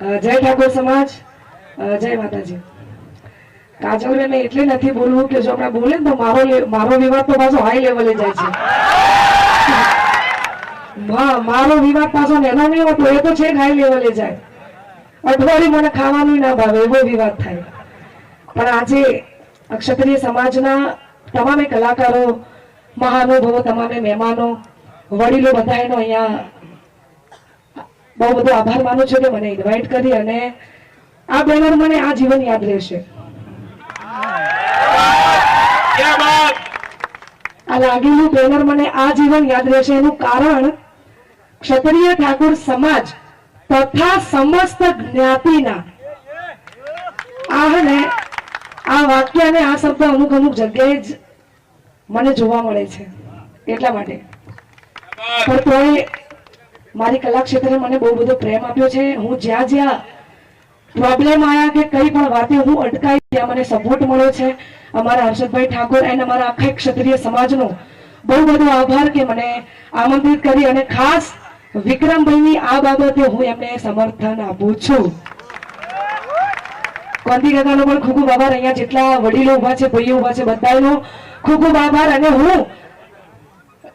જય ઠાકોર સમાજ. જય માતાજી. કાજલબેન એટલે નથી બોલવું કે જો હમણાં બોલે તો મારો મારો વિવાદ તો પાછો હાઈ લેવલે જાય છે. મા- મારો વિવાદ પાછો નેનો નહીં હોતો, એ તો છે હાઈ લેવલે જાય. અઠવાડિયું મને ખાવાનું ના ભાવે, એવો વિવાદ થાય. પણ આજે ક્ષત્રિય સમાજના તમામે કલાકારો, મહાનુભવો, તમામે મહેમાનો, વડીલો બધા અહીંયા બહુ બધો આભાર માનું છું કે મને ઇન્વાઇટ કરી અને આ બેનર મને આ જીવન યાદ રહેશે. આ લાગેલું બેનર મને આ જીવન યાદ રહેશે એનું કારણ ક્ષત્રિય ઠાકોર સમાજ તથા સમસ્ત જ્ઞાતિના આને આ વાક્ય અને આ શબ્દ અમુક અમુક જગ્યાએ જ મને જોવા મળે છે. એટલા માટે. પણ તોય મારી કલા ક્ષેત્રે મને બહુ બધો પ્રેમ આપ્યો છે. હું જ્યાં જ્યાં પ્રોબ્લેમ આયા કે કઈ પણ વાતે હું અટકાઈ ત્યાં મને સપોર્ટ મળ્યો છે. અમારા હર્ષદભાઈ ઠાકોર એન્ડ અમારા આખા ક્ષત્રિય સમાજનો બહુ બધો આભાર કે મને આમંત્રિત કરી અને ખાસ વિક્રમભાઈની આ બાબતે હું એમને સમર્થન આપું છું. કોંતી કાકાનો પણ ખૂબ ખૂબ આભાર. અહીંયા જેટલા વડીલો ઊભા છે, ભાઈઓ ઊભા છે, બધાનો ખૂબ ખૂબ આભાર અને હું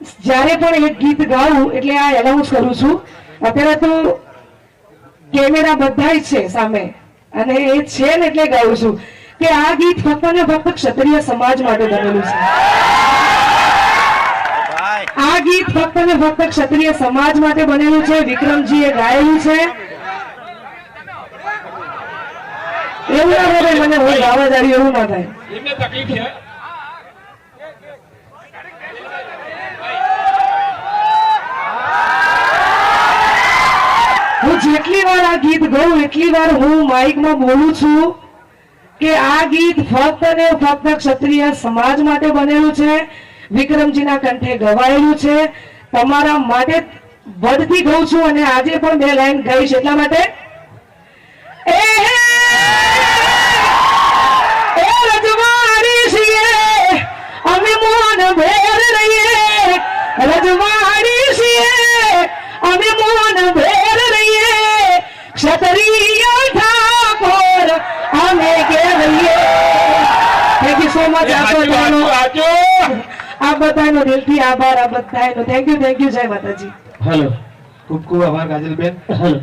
જ્યારે પણ એક ગીત ગાઉં એટલે આ એનાઉન્સ કરું છું. અત્યારે તો કેમેરા બધા છે સામે. અને એ છે ને એટલે ગાઉં છું કે આ ગીત ફક્ત ને ફક્ત ક્ષત્રિય સમાજ માટે બનેલું છે. આ ગીત ફક્ત ને ફક્ત ક્ષત્રિય સમાજ માટે બનેલું છે. વિક્રમજી એ ગાયેલું છે. એવું ના મને હોય જાડી એવું ના થાય. જેટલી વાર આ ગીત ગાઉં, એટલી વાર હું માઇકમાં બોલું છું કે આ ગીત ફક્ત ને ફક્ત ક્ષત્રિય સમાજ માટે બનેલું છે. વિક્રમજીના કંઠે ગવાયેલું છે. તમારા માટે વધતી ગઉં છું અને આજે પણ બે લાઈન ગાઈશ. એટલા માટે? રજવાડી છીએ. અમે મોન ભેર રહીએ. રજવાડી છીએ અમે મોન ભેર રહીએ ક્ષત્રિય ઠાકોર અમે કહેવીએ થેન્ક યુ સો મચ આ બધાનો દિલથી આભાર આ બધાનો. થેન્ક યુ થેન્ક યુ જય માતાજી. હેલો ખૂબ ખૂબ આભાર કાજલબેન. હેલો